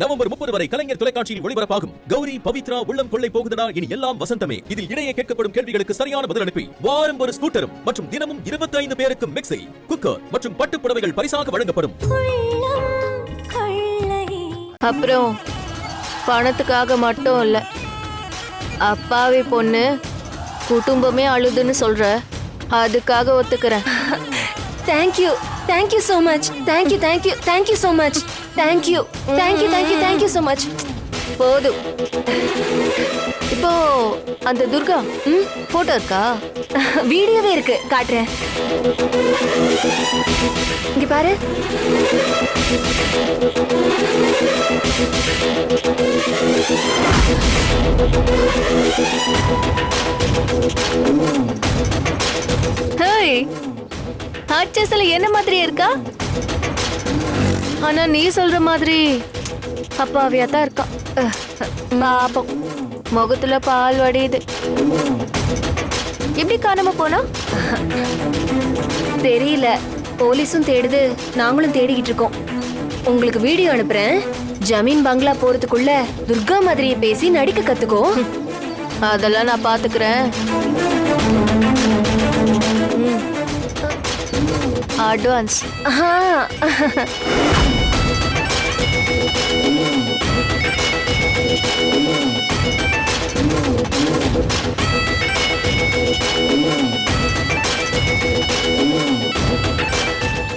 November முப்பது வரை கலைஞர் தொலைக்காட்சியில் ஒளிபரப்பாகும். கௌரி பவித்ரா உள்ளம் கொள்ளை போகுதடா இனி எல்லாம் வசந்தமே. இதில் இடையே கேட்கப்படும் கேள்விகளுக்கு சரியான பதில் அனுப்பி வாரம் ஒரு ஸ்கூட்டரும் மற்றும் தினமும் 25 பேருக்கு மிக்ஸி குக்கர் மற்றும் பட்டு புடவைகள் பரிசாக வழங்கப்படும். அப்புறம் பணத்துக்காக மட்டும் இல்ல. அப்பாவி பொண்ணு குடும்பமே அழுதுன்னு சொல்ற. அதுக்காக ஒத்துக்கிறேன். Thank you thank you so much thank you thank you thank you so much thank you thank you thank you thank you so much போதும். இப்போ அந்த துர்கா ம் போட்டோ இருக்கா? வீடியோவே இருக்கு. காட்டுறேன். இங்க பாரு. ஹேய். ஹார்ச்சஸ்ல என்ன மாதிரி இருக்கா? ஆனா நீ சொல்ற மாதிரி அப்பாவியா தான் இருக்கா. அஹ், பாப்போம் முகத்துல பால் வடியுது. எப்படி காணாம போனா? தெரியல. போலீஸும் தேடுது. நாங்களும் தேடிக்கிட்டு இருக்கோம். உங்களுக்கு வீடியோ அனுப்புறேன். ஜமீன் பங்களா போறதுக்குள்ள துர்கா மாதிரியை பேசி நடிக்க கத்துக்கோ. அதெல்லாம் நான் பாத்துக்கிறேன். அட்வான்ஸ்.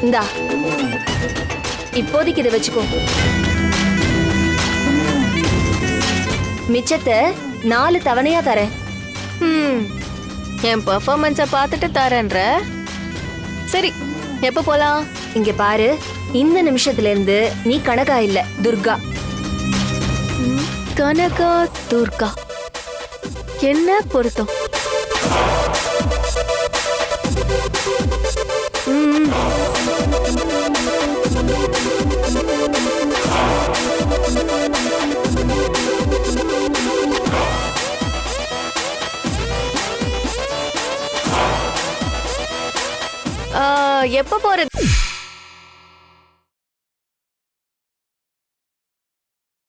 இந்தா. இப்போதைக்கு இதை வச்சுக்கோ. மிச்சத்தை நாலு தவணையா தரேன். ம் என் பெர்ஃபார்மன்ஸை பார்த்துட்டு தரேன்ற. சரி எப்ப போலாம்? இங்க பாரு இந்த நிமிஷத்துல இருந்து நீ கனகா இல்ல துர்கா. கனகா துர்கா. என்ன பொருத்தம்? எப்போ போறது?